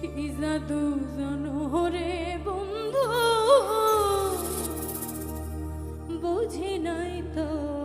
কি জাদু জনহরে বন্ধু বুঝি নাই তো